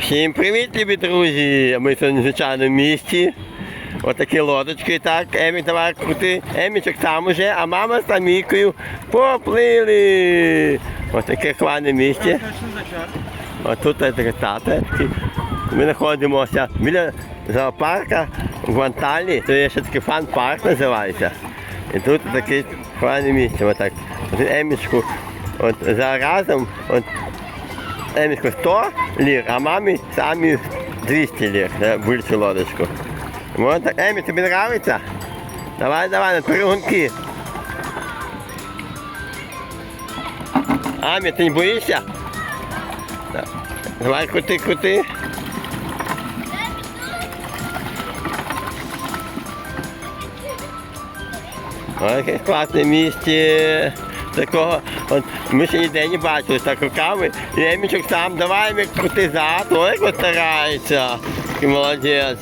Всім привіт, любі друзі! Ми сьогодні в звичайному місті. Отакі лодочки, так. Емік давай крути. Емічок там уже, а мама з Тамікою поплили. Ось таке хване місце. Ось тут тата. Ми знаходимося біля зоопарка в Анталії. Це є ще такий фан-парк називається. І тут таке хване місце. Отак. От Емічку. От заразом. От Емічку 100 лір, а мамі самі 200 лір за більшу лодочку. Вот так. Емі, тобі нравиться? Давай, давай, на перегонки. Амі, ти не боїшся? Да. Давай, крути, крути. Ой, яке класне місце. Такого, от, ми ще ніде не бачили так руками. І Емічок сам, давай ми крути зад, ой, старається. Такий молодець.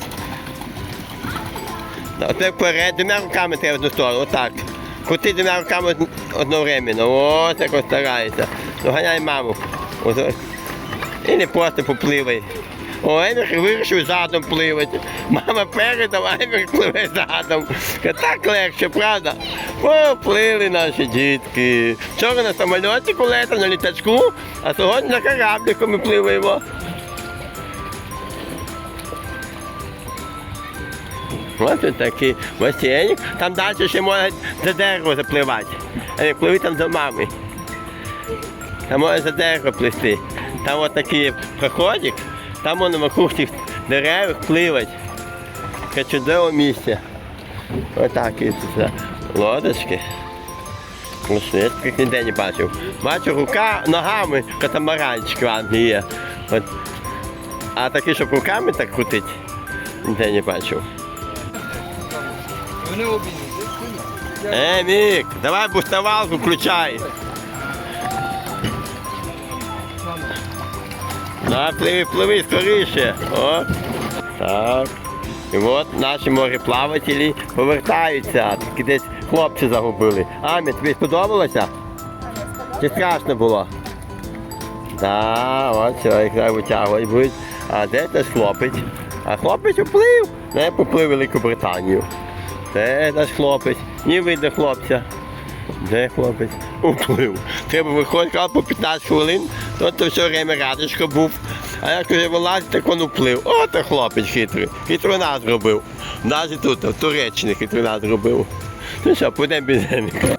Оце вперед, двома руками треба одну сторону, отак. Крути двома руками одновременно. Ось як ось старається. Доганяй маму. Ось. І не просто попливай. Емір вирішив задом пливати. Мама передом, а Емір пливе задом. Так легше, правда? Поплили наші дітки. Вчора на самольоті летав, на літачку, а сьогодні на кораблику ми пливаємо. Ось тут такий басейн. Там далі ще можна за дерево запливати. А не пливи там до мами. Там можна за дерево плисти. Там от такий проходик, там можна вокруг цих дерев пливати. Таке чудове місце. Отак і тут лодочки. Ну, я таких ніде не бачив. Бачу рука ногами катамаранчик в Англії є. От. А такі, щоб руками так крутить, ніде не бачив. Вони. Е, Мік, давай буставалку включай. На, пливи, пливи скоріше. О. Так. І от наші мореплавателі повертаються. Тільки десь хлопці загубили. Амі, тобі сподобалося? Чи страшно було? Так, от все, їх треба витягувати. А де наш хлопець? А хлопець уплив. Не поплив в Велику Британію. Це наш хлопець. Не видно хлопця. Де хлопець? Уплив. Треба виходити по 15 хвилин, то, то все время радочка був. А як вже вилазить, так він уплив. О, то хлопець хитрий. Хитро нас робив. Навіть тут, в Туреччині хитро нас робив. Ну що, підемо без Еміка.